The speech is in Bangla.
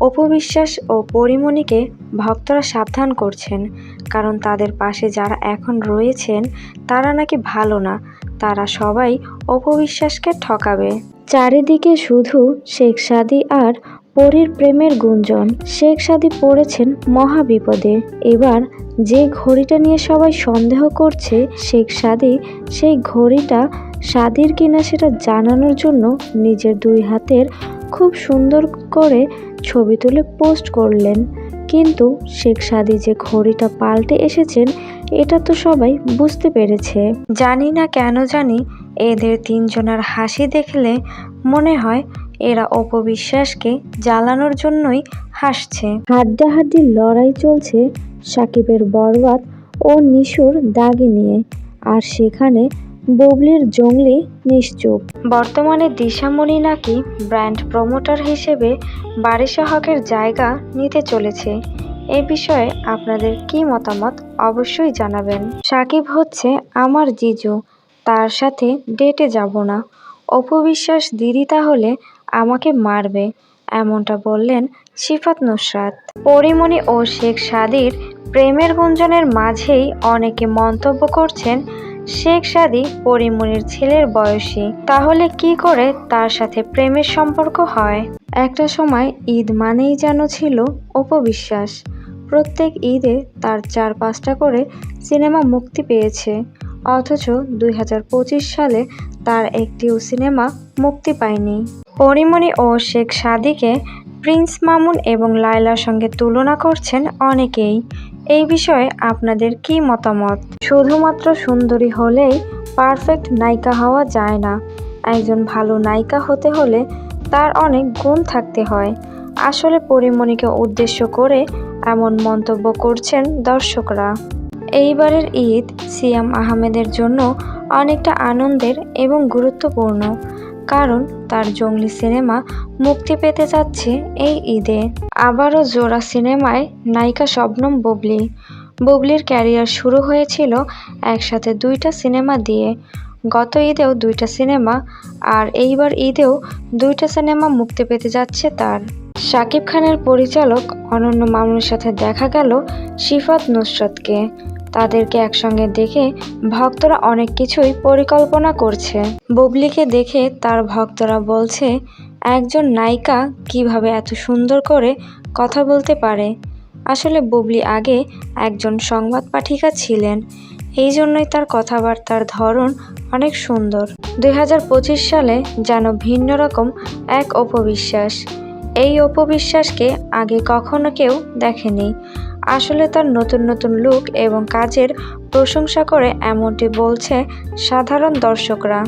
অপবিশ্বাস ও পরিমণিকে ভক্তরা সাবধান করছেন, কারণ তাদের পাশে যারা এখন রয়েছেন, তারা নাকি ভালো না। তারা সবাই অপবিশ্বাসকে ঠকাবে। চারিদিকে শুধু শেখ সাদি আর পরীর প্রেমের গুঞ্জন। শেখ সাদি পড়েছেন মহা বিপদে এবার যে ঘড়িটা নিয়ে সবাই সন্দেহ করছে, শেখ সাদি সেই ঘড়িটা সাদির কিনা সেটা জানানোর জন্য নিজের দুই হাতের খুব সুন্দর করে ছবি তুলে পোস্ট করলেন। কিন্তু শেখ সাদি যে ঘড়িটা পাল্টে এসেছেন, এটা তো সবাই বুঝতে পেরেছে। জানি না কেন জানি এদের তিনজনের হাসি দেখলে মনে হয় এরা অপবিশ্বাসকে জ্বালানোর জন্যই হাসছে। হাড্ডাহাড্ডি লড়াই চলছে সাকিবের বরবাদ ও নিশুর দাগি নিয়ে। আর সেখানে বুবলির জঙ্গলি নিশ্চুপ। বর্তমানে দিশামণি নাকি ব্র্যান্ড প্রমোটার হিসেবে বারিশা হকের জায়গা নিতে চলেছে। এ বিষয়ে আপনাদের কি মতামত অবশ্যই জানাবেন। সাকিব হচ্ছে আমার জিজু, তার সাথে ডেটে যাব না। অপবিশ্বাস দিদি তাহলে আমাকে মারবে, এমনটা বললেন সিফাত নুসরাত। পরিমণি ও শেখ সাদির প্রেমের গুঞ্জনের মাঝেই অনেকে মন্তব্য করছেন শেখ সাদি পরিমণির ছেলের বয়সী। তাহলে কি করে তার সাথে প্রেমের সম্পর্ক হয়? একটা সময় ঈদ মানেই যেন ছিল অপবিশ্বাস। প্রত্যেক ঈদে তার চার পাঁচটা করে সিনেমা মুক্তি পেয়েছে। অথচ দুই হাজার পঁচিশ সালে তার একটিও সিনেমা মুক্তি পায়নি। পরিমণি ও শেখ সাদিকে প্রিন্স মামুন এবং লায়লার সঙ্গে তুলনা করছেন অনেকেই। এই বিষয়ে আপনাদের কি মতামত? শুধুমাত্র সুন্দরী হলেই পারফেক্ট নায়িকা হওয়া যায় না। একজন ভালো নায়িকা হতে হলে তার অনেক গুণ থাকতে হয়। আসলে পরিমণিকে উদ্দেশ্য করে এমন মন্তব্য করছেন দর্শকরা। এইবারের ঈদ সিয়াম আহমেদের জন্য অনেকটা আনন্দের এবং গুরুত্বপূর্ণ। কারণ তার জঙ্গলি সিনেমা মুক্তি পেতে যাচ্ছে এই ঈদে। আবারও জোড়া সিনেমায় নায়িকা শবনম বুবলি। বুবলির ক্যারিয়ার শুরু হয়েছিল একসাথে দুইটা সিনেমা দিয়ে। গত ঈদেও দুইটা সিনেমা আর এইবার ঈদেও দুইটা সিনেমা মুক্তি পেতে যাচ্ছে তার। শাকিব খানের পরিচালক অনন্য মামুনের সাথে দেখা গেল সিফাত নুসরাতকে। তাদেরকে একসঙ্গে দেখে ভক্তরা অনেক কিছুই পরিকল্পনা করছে। বুবলিকে দেখে তার ভক্তরা বলছে, একজন নায়িকা কীভাবে এত সুন্দর করে কথা বলতে পারে? আসলে বুবলি আগে একজন সংবাদ পাঠিকা ছিলেন। এই জন্যই তার কথাবার্তার ধরন অনেক সুন্দর। দুই হাজার পঁচিশ সালে যেন ভিন্ন রকম এক অপবিশ্বাস। এই অপবিশ্বাসকে আগে কখনো কেউ দেখেনি। আসলে তার নতুন নতুন লুক এবং কাজের প্রশংসা করে এমনটি বলছে সাধারণ দর্শকরা।